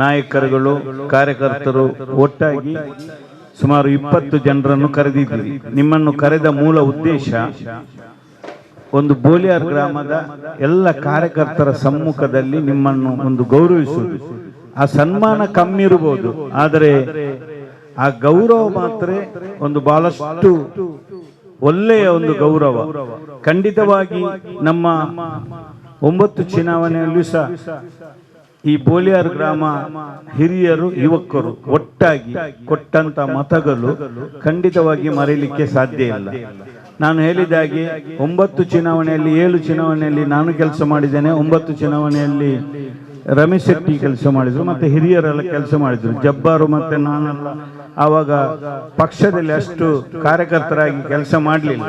ನಾಯಕರುಗಳು, ಕಾರ್ಯಕರ್ತರು ಒಟ್ಟಾಗಿ ಸುಮಾರು ಇಪ್ಪತ್ತು ಜನರನ್ನು ಕರೆದಿದ್ದೀರಿ ನಿಮ್ಮನ್ನು ಕರೆದ ಮೂಲ ಉದ್ದೇಶ ಒಂದು ಬೋಲಿಯಾರ್ ಗ್ರಾಮದ ಎಲ್ಲ ಕಾರ್ಯಕರ್ತರ ಸಮ್ಮುಖದಲ್ಲಿ ನಿಮ್ಮನ್ನು ಒಂದು ಗೌರವಿಸುವುದು. ಆ ಸನ್ಮಾನ ಕಮ್ಮಿ ಇರಬಹುದು ಆದರೆ ಆ ಗೌರವ ಮಾತ್ರ ಒಂದು ಬಹಳಷ್ಟು ಒಳ್ಳೆಯ ಒಂದು ಗೌರವ. ಖಂಡಿತವಾಗಿ ನಮ್ಮ ಒಂಬತ್ತು ಚುನಾವಣೆಯಲ್ಲೂ ಸಹ ಈ ಬೋಲಿಯಾರ್ ಗ್ರಾಮ ಹಿರಿಯರು, ಯುವಕರು ಒಟ್ಟಾಗಿ ಕೊಟ್ಟಂತ ಮತಗಳು ಖಂಡಿತವಾಗಿ ಮರೆಯಲಿಕ್ಕೆ ಸಾಧ್ಯ ಇಲ್ಲ. ನಾನು ಹೇಳಿದಾಗೆ ಒಂಬತ್ತು ಚುನಾವಣೆಯಲ್ಲಿ, ಏಳು ಚುನಾವಣೆಯಲ್ಲಿ ನಾನು ಕೆಲಸ ಮಾಡಿದ್ದೇನೆ. ಒಂಬತ್ತು ಚುನಾವಣೆಯಲ್ಲಿ ರಮೇಶ್ ಶೆಟ್ಟಿ ಕೆಲಸ ಮಾಡಿದ್ರು, ಮತ್ತೆ ಹಿರಿಯರೆಲ್ಲ ಕೆಲಸ ಮಾಡಿದ್ರು. ಜಬ್ಬಾರು ಮತ್ತೆ ನಾನೆಲ್ಲ. ಆವಾಗ ಪಕ್ಷದಲ್ಲಿ ಅಷ್ಟು ಕಾರ್ಯಕರ್ತರಾಗಿ ಕೆಲಸ ಮಾಡಲಿಲ್ಲ.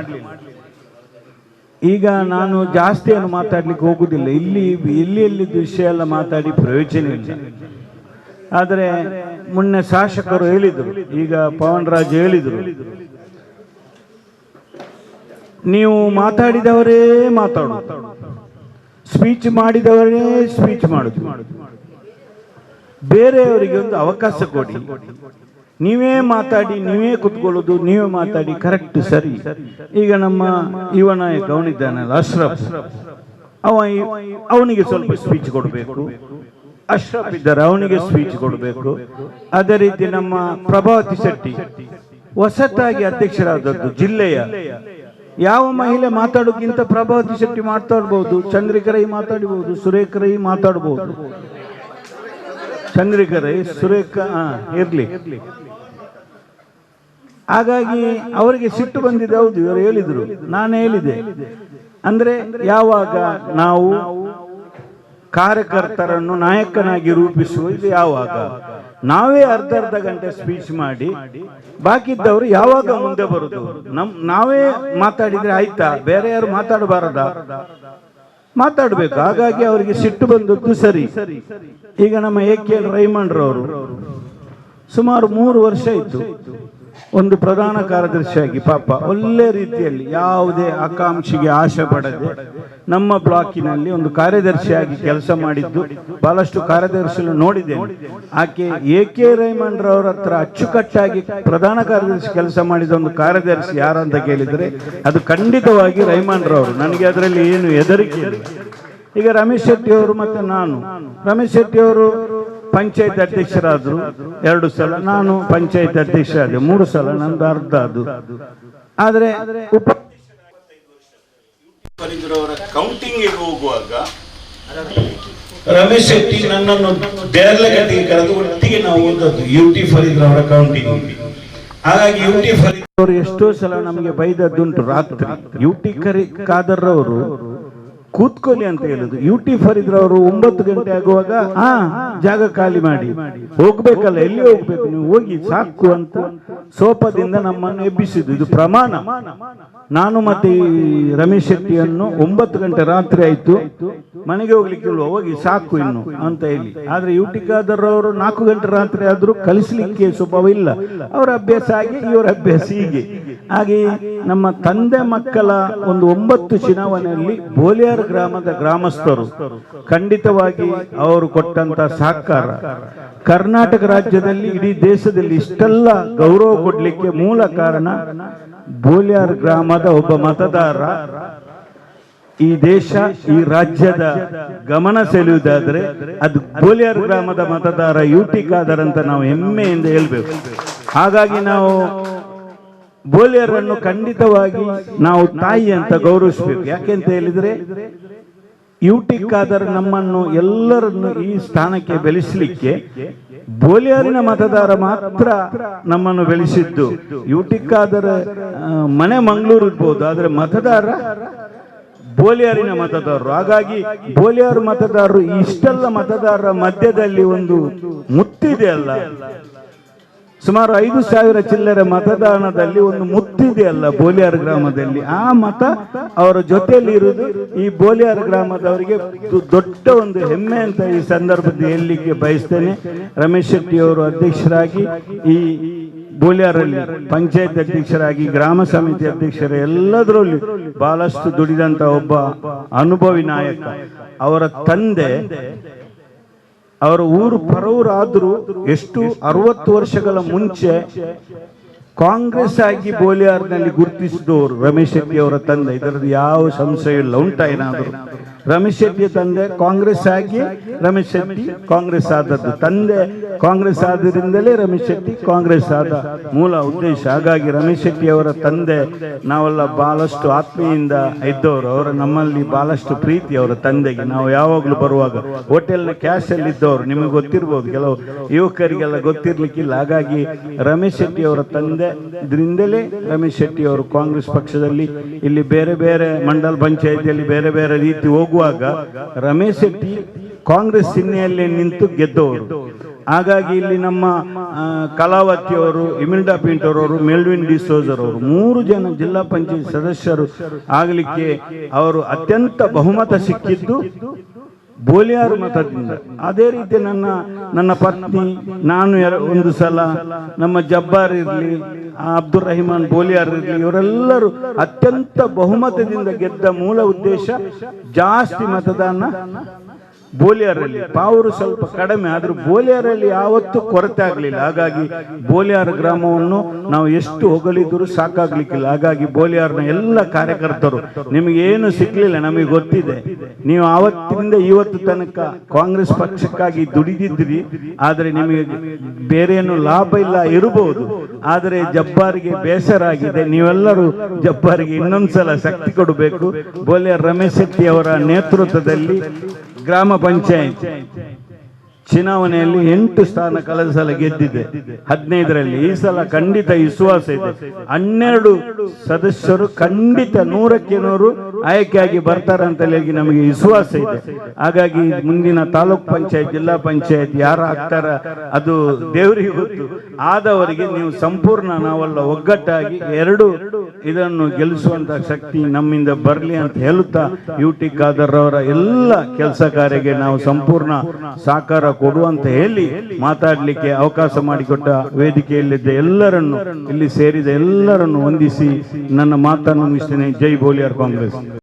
ಈಗ ನಾನು ಜಾಸ್ತಿ ಏನು ಮಾತಾಡ್ಲಿಕ್ಕೆ ಹೋಗುದಿಲ್ಲ. ಇಲ್ಲಿ ಇಲ್ಲಿ ಎಲ್ಲಿ ವಿಷಯ ಎಲ್ಲ ಮಾತಾಡಿ ಪ್ರಯೋಜನ ಇಲ್ಲ. ಆದರೆ ಮೊನ್ನೆ ಶಾಸಕರು ಹೇಳಿದರು, ಈಗ ಪವನ್ ರಾಜ್ ಹೇಳಿದರು, ನೀವು ಮಾತಾಡಿದವರೇ ಮಾತಾಡು ಸ್ಪೀಚ್ ಮಾಡಿದವರೇ ಸ್ಪೀಚ್ ಮಾಡುದು. ಬೇರೆಯವರಿಗೆ ಒಂದು ಅವಕಾಶ ಕೊಡಿ. ನೀವೇ ಮಾತಾಡಿ, ನೀವೇ ಕುತ್ಕೊಳ್ಳೋದು, ನೀವೇ ಮಾತಾಡಿ ಕರೆಕ್ಟ್ ಸರಿ. ಈಗ ನಮ್ಮ ನಾಯಕ ಅವನಿದ್ದಾನಲ್ಲ ಅಶ್ರಫ್. ಅವ ಅವನಿಗೆ ಸ್ವಲ್ಪ ಸ್ಪೀಚ್ ಕೊಡಬೇಕು. ಅಶ್ರಫ್ ಇದ್ದಾರೆ ಅವನಿಗೆ ಸ್ಪೀಚ್ ಕೊಡಬೇಕು. ಅದೇ ರೀತಿ ನಮ್ಮ ಪ್ರಭಾವತಿ ಶೆಟ್ಟಿ, ಹೊಸತಾಗಿ ಅಧ್ಯಕ್ಷರಾದದ್ದು ಜಿಲ್ಲೆಯ. ಯಾವ ಮಹಿಳೆ ಮಾತಾಡೋಕ್ಕಿಂತ ಪ್ರಭಾವತಿ ಶೆಟ್ಟಿ ಮಾತಾಡ್ಬೋದು? ಚಂದ್ರಿಕರೈ ಮಾತಾಡಬಹುದು ಸುರೇಖರೈ ಮಾತಾಡಬಹುದು ಚಂದ್ರಿಕರೈ ಸುರೇಖ ಇರ್ಲಿ. ಹಾಗಾಗಿ ಅವರಿಗೆ ಸಿಟ್ಟು ಬಂದಿದೆ. ಹೌದು, ಇವರು ಹೇಳಿದರು. ನಾನು ಹೇಳಿದೆ. ಅಂದ್ರೆ ಯಾವಾಗ ನಾವು ಕಾರ್ಯಕರ್ತರನ್ನು ನಾಯಕನಾಗಿ ರೂಪಿಸುವುದು ಯಾವಾಗ? ನಾವೇ ಅರ್ಧ ಅರ್ಧ ಗಂಟೆ ಸ್ಪೀಚ್ ಮಾಡಿ ಬಾಕಿ ಇದ್ದವರು ಯಾವಾಗ ಮುಂದೆ ಬರುದು? ನಮ್, ನಾವೇ ಮಾತಾಡಿದ್ರೆ ಆಯ್ತಾ? ಬೇರೆ ಯಾರು ಮಾತಾಡಬಾರದ? ಮಾತಾಡಬೇಕು. ಹಾಗಾಗಿ ಅವರಿಗೆ ಸಿಟ್ಟು ಬಂದದ್ದು ಸರಿ. ಈಗ ನಮ್ಮ ಎ ಕೆ ರೈಮಂಡ್ರವರು ಸುಮಾರು ಮೂರು ವರ್ಷ ಇತ್ತು ಒಂದು ಪ್ರಧಾನ ಕಾರ್ಯದರ್ಶಿಯಾಗಿ, ಪಾಪ, ಒಳ್ಳೆ ರೀತಿಯಲ್ಲಿ ಯಾವುದೇ ಆಕಾಂಕ್ಷಿಗೆ ಆಶೆ ಪಡದೆ ನಮ್ಮ ಬ್ಲಾಕಿನಲ್ಲಿ ಒಂದು ಕಾರ್ಯದರ್ಶಿಯಾಗಿ ಕೆಲಸ ಮಾಡಿದ್ದು, ಬಹಳಷ್ಟು ಕಾರ್ಯದರ್ಶಿಗಳು ನೋಡಿದ್ದೇನೆ. ಆಕೆ ಎ ಕೆ ರೈಮಂಡ್ರವ್ರ ಹತ್ರ ಅಚ್ಚುಕಟ್ಟಾಗಿ ಪ್ರಧಾನ ಕಾರ್ಯದರ್ಶಿ ಕೆಲಸ ಮಾಡಿದ ಒಂದು ಕಾರ್ಯದರ್ಶಿ ಯಾರಂತ ಕೇಳಿದರೆ, ಅದು ಖಂಡಿತವಾಗಿ ರೈಮಂಡ್ರವರು ನನಗೆ ಅದರಲ್ಲಿ ಏನು ಹೆದರಿಕೆ ಈಗ ರಮೇಶ್ ಶೆಟ್ಟಿ ಅವರು ಮತ್ತೆ ನಾನು. ರಮೇಶ್ ಶೆಟ್ಟಿ ಅವರು ಪಂಚಾಯತ್ ಅಧ್ಯಕ್ಷರಾದ್ರು. ಎರಡು ಸಲ ನಾನು ಪಂಚಾಯತ್ ಅಧ್ಯಕ್ಷ ಆದೆ ಮೂರು ಸಲ ನಂದು ಅರ್ಧ ಅದು. ಆದ್ರೆ ಉಪ ಕೌಂಟಿಂಗ್ ಹೋಗುವಾಗ ರಮೇಶ್ ಶೆಟ್ಟಿ ನನ್ನನ್ನು ದೇರ್ಲಗಟ್ಟಿಗೆ ಕರೆದು ಒಟ್ಟಿಗೆ ನಾವು ಓದದ್ದು ಯು ಟಿ ಫರೀದ್ ಅವರ ಕೌಂಟಿಂಗ್ ಹಾಗಾಗಿ ಯು ಟಿ ಫರೀದ್ ಅವರು ಎಷ್ಟೋ ಸಲ ನಮಗೆ ಬೈದದ್ದುಂಟು ರಾತ್ರಿ. ಯು ಟಿ ಕರಿ ಕಾದರ್ರವರು ಅವರು ಕೂತ್ಕೊಳ್ಳಿ ಅಂತ ಹೇಳುದು. ಯುಟಿ ಟಿ ಫರೀದ್ ಅವರು ಒಂಬತ್ತು ಗಂಟೆ ಆಗುವಾಗ ಹಾ ಜಾಗ ಖಾಲಿ ಮಾಡಿ. ಹೋಗ್ಬೇಕಲ್ಲ, ಎಲ್ಲಿ ಹೋಗ್ಬೇಕು ನೀವು? ಹೋಗಿ ಸಾಕು ಅಂತ ಸೋಪದಿಂದ ನಮ್ಮನ್ನು ಎಬ್ಬಿಸಿದ್ದು. ಇದು ಪ್ರಮಾಣ. ನಾನು ಮತ್ತೆ ರಮೇಶ್ ಶೆಟ್ಟಿಯನ್ನು ಒಂಬತ್ತು ಗಂಟೆ ರಾತ್ರಿ ಆಯ್ತು. ಮನೆಗೆ ಹೋಗ್ಲಿಕ್ಕೆ ಹೋಗಿ ಸಾಕು ಇನ್ನು ಅಂತ ಹೇಳಿ. ಆದ್ರೆ ಯು ಟಿ ಅವರು ನಾಲ್ಕು ಗಂಟೆ ರಾತ್ರಿ ಆದ್ರೂ ಕಲಿಸ್ಲಿಕ್ಕೆ ಸ್ವಭಾವ ಇಲ್ಲ. ಅವರ ಅಭ್ಯಾಸ ಆಗಿ ಇವರ ಅಭ್ಯಾಸ ಹೀಗೆ. ಹಾಗೆ ನಮ್ಮ ತಂದೆ ಮಕ್ಕಳ ಒಂದು ಒಂಬತ್ತು ಚುನಾವಣೆಯಲ್ಲಿ ಬೋಲಿಯಾರ್ ಗ್ರಾಮದ ಗ್ರಾಮಸ್ಥರು ಖಂಡಿತವಾಗಿ ಅವರು ಕೊಟ್ಟಂತ ಸಹಕಾರ. ಕರ್ನಾಟಕ ರಾಜ್ಯದಲ್ಲಿ ಇಡೀ ದೇಶದಲ್ಲಿ ಇಷ್ಟೆಲ್ಲ ಗೌರವ ಕೊಡ್ಲಿಕ್ಕೆ ಮೂಲ ಕಾರಣ ಬೋಲಿಯಾರ್ ಗ್ರಾಮದ ಒಬ್ಬ ಮತದಾರ. ಈ ದೇಶ, ಈ ರಾಜ್ಯದ ಗಮನ ಸೆಳೆಯುವುದಾದ್ರೆ ಅದು ಬೋಲಿಯಾರ್ ಗ್ರಾಮದ ಮತದಾರ ಯು ಟಿ ಖಾದರ್ ಅಂತ ನಾವು ಹೆಮ್ಮೆಯಿಂದ ಹೇಳ್ಬೇಕು. ಹಾಗಾಗಿ ನಾವು ಬೋಲಿಯರನ್ನು ಖಂಡಿತವಾಗಿ ನಾವು ತಾಯಿ ಅಂತ ಗೌರವಿಸಬೇಕು. ಯಾಕೆಂತ ಹೇಳಿದ್ರೆ ಯುಟಿಕ್ಕಾದರೆ ನಮ್ಮನ್ನು ಎಲ್ಲರನ್ನು ಈ ಸ್ಥಾನಕ್ಕೆ ಬೆಳೆಸಲಿಕ್ಕೆ ಬೋಲಿಯಾರಿನ ಮತದಾರ ಮಾತ್ರ ನಮ್ಮನ್ನು ಬೆಳೆಸಿದ್ದು. ಯುಟಿಕ್ಕಾದರೆ ಮನೆ ಮಂಗಳೂರು ಇರ್ಬೋದು ಆದರೆ ಮತದಾರ ಬೋಲಿಯಾರಿನ ಮತದಾರರು. ಹಾಗಾಗಿ ಬೋಲಿಯಾರು ಮತದಾರರು ಇಷ್ಟೆಲ್ಲ ಮತದಾರರ ಮಧ್ಯದಲ್ಲಿ ಒಂದು ಮುತ್ತಿದೆ ಅಲ್ಲ. ಸುಮಾರು ಐದು ಸಾವಿರ ಚಿಲ್ಲರೆ ಮತದಾನದಲ್ಲಿ ಒಂದು ಮುತ್ತಿದೆಯಲ್ಲ ಬೋಲಿಯಾರ್ ಗ್ರಾಮದಲ್ಲಿ. ಆ ಮತ ಅವರ ಜೊತೆಯಲ್ಲಿ ಇರುವುದು ಈ ಬೋಲಿಯಾರ್ ಗ್ರಾಮದವರಿಗೆ ದೊಡ್ಡ ಒಂದು ಹೆಮ್ಮೆ ಅಂತ ಈ ಸಂದರ್ಭದಲ್ಲಿ ಹೇಳಲಿಕ್ಕೆ ಬಯಸ್ತೇನೆ. ರಮೇಶ್ ಶೆಟ್ಟಿ ಅವರು ಅಧ್ಯಕ್ಷರಾಗಿ ಈ ಬೋಲಿಯಾರಲ್ಲಿ ಪಂಚಾಯತ್ ಅಧ್ಯಕ್ಷರಾಗಿ, ಗ್ರಾಮ ಸಮಿತಿ ಅಧ್ಯಕ್ಷರ ಎಲ್ಲದರಲ್ಲಿ ಬಹಳಷ್ಟು ದುಡಿದಂತ ಒಬ್ಬ ಅನುಭವಿ ನಾಯಕ. ಅವರ ತಂದೆ ಅವರ ಊರು ಪರವರಾದರೂ ಎಷ್ಟು ಅರವತ್ತು ವರ್ಷಗಳ ಮುಂಚೆ ಕಾಂಗ್ರೆಸ್ ಆಗಿ ಬೋಲಿಯಾರ್ನಲ್ಲಿ ಗುರುತಿಸಿದವರು ರಮೇಶ್ ಶೆಟ್ಟಿ ಅವರ ತಂದೆ. ಇದರಲ್ಲಿ ಯಾವ ಸಂಶಯ ಇಲ್ಲ ಉಂಟಾ ಏನಾದರೂ? ರಮೇಶ್ ಶೆಟ್ಟಿ ತಂದೆ ಕಾಂಗ್ರೆಸ್ ಆಗಿ, ರಮೇಶ್ ಶೆಟ್ಟಿ ಕಾಂಗ್ರೆಸ್ ಆದದ್ದು ತಂದೆ. ಕಾಂಗ್ರೆಸ್ ಆದ್ದರಿಂದಲೇ ರಮೇಶ್ ಶೆಟ್ಟಿ ಕಾಂಗ್ರೆಸ್ ಆದ ಮೂಲ ಉದ್ದೇಶ. ಹಾಗಾಗಿ ರಮೇಶ್ ಶೆಟ್ಟಿ ಅವರ ತಂದೆ, ನಾವೆಲ್ಲ ಬಹಳಷ್ಟು ಆತ್ಮೀಯಿಂದ ಇದ್ದವರು. ಅವರ ನಮ್ಮಲ್ಲಿ ಬಹಳಷ್ಟು ಪ್ರೀತಿ ಅವರ ತಂದೆಗೆ. ನಾವು ಯಾವಾಗಲೂ ಬರುವಾಗ ಹೋಟೆಲ್ನ ಕ್ಯಾಶ್ ಅಲ್ಲಿ ಇದ್ದವರು. ನಿಮಗೆ ಗೊತ್ತಿರ್ಬೋದು, ಕೆಲವು ಯುವಕರಿಗೆಲ್ಲ ಗೊತ್ತಿರ್ಲಿಕ್ಕಿಲ್ಲ. ಹಾಗಾಗಿ ರಮೇಶ್ ಶೆಟ್ಟಿ ಅವರ ತಂದೆ ಇದರಿಂದಲೇ ರಮೇಶ್ ಶೆಟ್ಟಿ ಅವರು ಕಾಂಗ್ರೆಸ್ ಪಕ್ಷದಲ್ಲಿ ಇಲ್ಲಿ ಬೇರೆ ಬೇರೆ ಮಂಡಲ್ ಪಂಚಾಯಿತಿಯಲ್ಲಿ ಬೇರೆ ಬೇರೆ ರೀತಿ ಹೋಗುವಾಗ ರಮೇಶ್ ಶೆಟ್ಟಿ ಕಾಂಗ್ರೆಸ್ ಚಿಹ್ನೆಯಲ್ಲಿ ನಿಂತು ಗೆದ್ದವರು. ಹಾಗಾಗಿ ಇಲ್ಲಿ ನಮ್ಮ ಕಲಾವತಿಯವರು, ಇಮಿಲ್ಡಾ ಪಿಂಟರ್ ಅವರು ಮೆಲ್ವಿನ್ ಡಿಸೋಜರ್ ಅವರು ಮೂರು ಜನ ಜಿಲ್ಲಾ ಪಂಚಾಯತ್ ಸದಸ್ಯರು ಆಗಲಿಕ್ಕೆ ಅವರು ಅತ್ಯಂತ ಬಹುಮತ ಸಿಕ್ಕಿದ್ದು ಬೋಲಿಯಾರ್ ಮತದಿಂದ. ಅದೇ ರೀತಿ ನನ್ನ ನನ್ನ ಪತ್ನಿ, ನಾನು ಒಂದು ಸಲ ನಮ್ಮ ಜಬ್ಬಾರ್ ಇರಲಿ ಅಬ್ದುಲ್ ರಹಿಮಾನ್ ಬೋಲಿಯಾರ್ ಇರಲಿ, ಇವರೆಲ್ಲರೂ ಅತ್ಯಂತ ಬಹುಮತದಿಂದ ಗೆದ್ದ ಮೂಲ ಉದ್ದೇಶ ಜಾಸ್ತಿ ಮತದಾನ ಬೋಲಿಯಾರಲ್ಲಿ ಪಾವರು ಸ್ವಲ್ಪ ಕಡಿಮೆ, ಆದರೂ ಬೋಲಿಯಾರಲ್ಲಿ ಯಾವತ್ತೂ ಕೊರತೆ ಆಗಲಿಲ್ಲ. ಹಾಗಾಗಿ ಬೋಲಿಯಾರ್ ಗ್ರಾಮವನ್ನು ನಾವು ಎಷ್ಟು ಹೊಗಳಿದ್ರು ಸಾಕಾಗ್ಲಿಕ್ಕಿಲ್ಲ. ಹಾಗಾಗಿ ಬೋಲಿಯಾರ್ನ ಎಲ್ಲ ಕಾರ್ಯಕರ್ತರು, ನಿಮಗೆ ಏನು ಸಿಗ್ಲಿಲ್ಲ ನಮಗೆ ಗೊತ್ತಿದೆ. ನೀವು ಆವತ್ತಿನಿಂದ ಇವತ್ತು ತನಕ ಕಾಂಗ್ರೆಸ್ ಪಕ್ಷಕ್ಕಾಗಿ ದುಡಿದಿದ್ರಿ ಆದರೆ ನಿಮಗೆ ಬೇರೆ ಏನು ಲಾಭ ಇಲ್ಲ ಇರಬಹುದು. ಆದರೆ ಜಬ್ಬಾರಿಗೆ ಬೇಸರ ಆಗಿದೆ ನೀವೆಲ್ಲರೂ ಜಬ್ಬಾರಿಗೆ ಇನ್ನೊಂದ್ಸಲ ಶಕ್ತಿ ಕೊಡಬೇಕು. ಬೋಲೆ ರಮೇಶ್ ಶೆಟ್ಟಿ ಅವರ ನೇತೃತ್ವದಲ್ಲಿ ಗ್ರಾಮ ಪಂಚಾಯತ್ ಚುನಾವಣೆಯಲ್ಲಿ ಎಂಟು ಸ್ಥಾನ ಕಳೆದ ಸಲ ಗೆದ್ದಿದೆ. ಹದಿನೈದರಲ್ಲಿ ಈ ಸಲ ಖಂಡಿತ ವಿಶ್ವಾಸ ಇದೆ. ಹನ್ನೆರಡು ಸದಸ್ಯರು ಖಂಡಿತ ನೂರಕ್ಕೆ ನೂರು ಆಯ್ಕೆಯಾಗಿ ಬರ್ತಾರೆ ಅಂತ ಹೇಳಿ ನಮಗೆ ವಿಶ್ವಾಸ ಇದೆ. ಹಾಗಾಗಿ ಮುಂದಿನ ತಾಲೂಕ್ ಪಂಚಾಯತ್ ಜಿಲ್ಲಾ ಪಂಚಾಯತ್ ಯಾರು ಆಗ್ತಾರ ಅದು ದೇವರಿಗೆ ಗೊತ್ತು. ಆದವರಿಗೆ ನೀವು ಸಂಪೂರ್ಣ ನಾವೆಲ್ಲ ಒಗ್ಗಟ್ಟಾಗಿ ಎರಡು ಇದನ್ನು ಗೆಲ್ಲಿಸುವಂತ ಶಕ್ತಿ ನಮ್ಮಿಂದ ಬರಲಿ ಅಂತ ಹೇಳುತ್ತಾ ಯು ಟಿ ಖಾದರ್ ಅವರ ಎಲ್ಲ ಕೆಲಸ ಕಾರ್ಯಕ್ಕೆ ನಾವು ಸಂಪೂರ್ಣ ಸಹಕಾರ ಕೊಡುವಂತ ಹೇಳಿ ಮಾತಾಡಲಿಕ್ಕೆ ಅವಕಾಶ ಮಾಡಿಕೊಟ್ಟ ವೇದಿಕೆಯಲ್ಲಿದ್ದ ಎಲ್ಲರನ್ನು ಇಲ್ಲಿ ಸೇರಿದ ಎಲ್ಲರನ್ನು ವಂದಿಸಿ ನನ್ನ ಮಾತನ್ನು ಮುಗಿಸ್ತೇನೆ. ಜೈ ಬೋಲಿಯರ್ ಕಾಂಗ್ರೆಸ್.